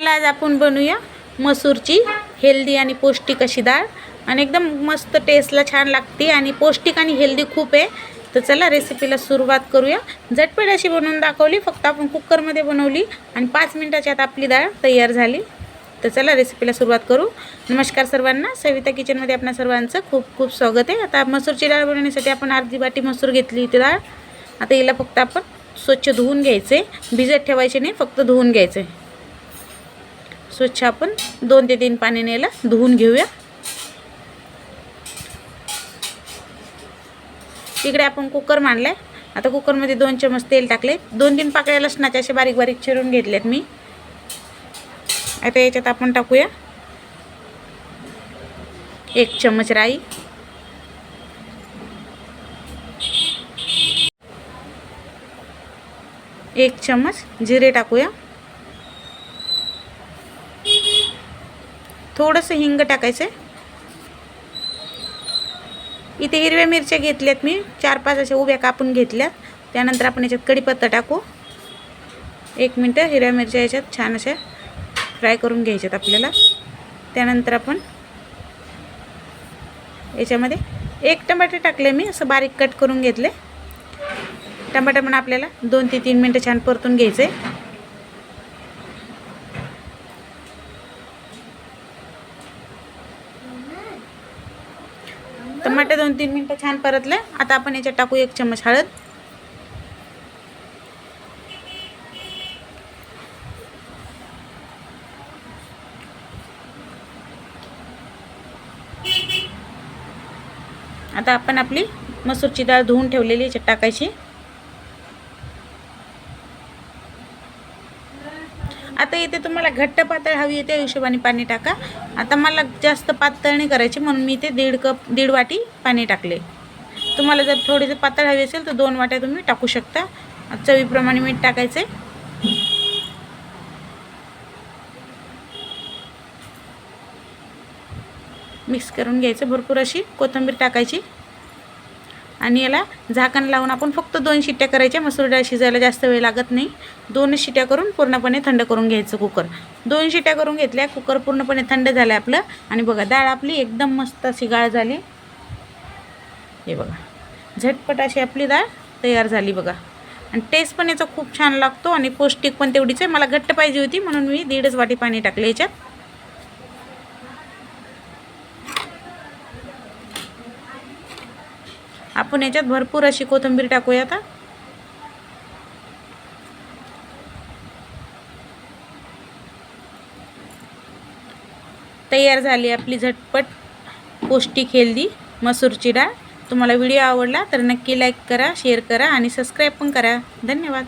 चला आज आपण बनवूया मसूरची हेल्दी आणि पौष्टिक अशी डाळ. आणि एकदम मस्त टेस्टला छान लागते आणि पौष्टिक आणि हेल्दी खूप आहे. तर चला रेसिपीला सुरुवात करूया. झटपट अशी बनवून दाखवली फक्त आपण कुकरमध्ये बनवली आणि पाच मिनटाच्या आत आपली डाळ तयार झाली. तर चला रेसिपीला सुरुवात करू. नमस्कार सर्वांना सविता किचनमध्ये आपणा सर्वांचं खूप खूप स्वागत आहे. आता मसूरची डाळ बनवण्यासाठी आपण अर्धी बाटी मसूर घेतली होती डाळ. आता हिला फक्त आपण स्वच्छ धुवून घ्यायचे. भिजत ठेवायचे नाही फक्त धुवून घ्यायचे. स्वच्छ आपण दोन ते तीन पाण्याने याला धुवून घेऊया. इकडे आपण कुकर मांडलाय. आता कुकरमध्ये दोन चमच तेल टाकले दोन तीन पाकळ्या लसणाचे असे बारीक बारीक चिरून घेतलेत मी. आता याच्यात आपण टाकूया. एक चमच राई. एक चमच जिरे टाकूया. थोडंसं हिंग टाकायचं. इथे हिरव्या मिरच्या घेतल्यात मी. चार पाच अशा उभ्या कापून घेतल्यात. त्यानंतर आपण याच्यात कढीपत्ता टाकू. एक मिनटं हिरव्या मिरच्या याच्यात छान अशा फ्राय करून घ्यायच्यात आपल्याला. त्यानंतर आपण याच्यामध्ये एक टमाटे टाकले मी असं बारीक कट करून घेतले. टमाटर पण आपल्याला दोन ते तीन मिनटं छान परतून घ्यायचे. टमाटे दोन तीन मिनटं छान परतले. आता आपण याच्यात टाकू एक चम्मच हळद. आता आपण आपली मसूरची डाळ धुवून ठेवलेली याच्यात टाकायची. आता इथे तुम्हाला घट्ट पातळ हवी आहे त्या हिशोबाने पाणी टाका. आता मला जास्त पातळ नाही करायची म्हणून मी इथे दीड कप दीड वाटी पाणी टाकले. तुम्हाला जर थोडीसे पातळ हवी असेल तर दोन वाट्या तुम्ही टाकू शकता. चवीप्रमाणे मीठ टाकायचे मिक्स करून घ्यायचं भरपूर अशी कोथिंबीर टाकायची. आणि याला झाकण लावून आपण फक्त दोन शिट्ट्या करायच्या. मसूर डाळ शिजायला जास्त वेळ लागत नाही. दोनच शिट्ट्या करून पूर्णपणे थंड करून घ्यायचं कुकर. दोन शिट्ट्या करून घेतल्या कुकर पूर्णपणे थंड झालं आपलं. आणि बघा डाळ आपली एकदम मस्त अशी गाळ झाली. हे बघा झटपट अशी आपली डाळ तयार झाली बघा. आणि टेस्ट पण याचा खूप छान लागतो आणि पौष्टिक पण तेवढीच आहे. मला घट्ट पाहिजे होती म्हणून मी दीडच वाटी पाणी टाकले याच्यात. आपण याच्यात भरपूर अशी कोथिंबीर टाकूया आता. तयार झाली आपली झटपट पौष्टिक हेल्दी मसूरची डाळ. तुम्हाला व्हिडिओ आवडला तर नक्की लाईक करा शेअर करा आणि सबस्क्राईब पण करा. धन्यवाद.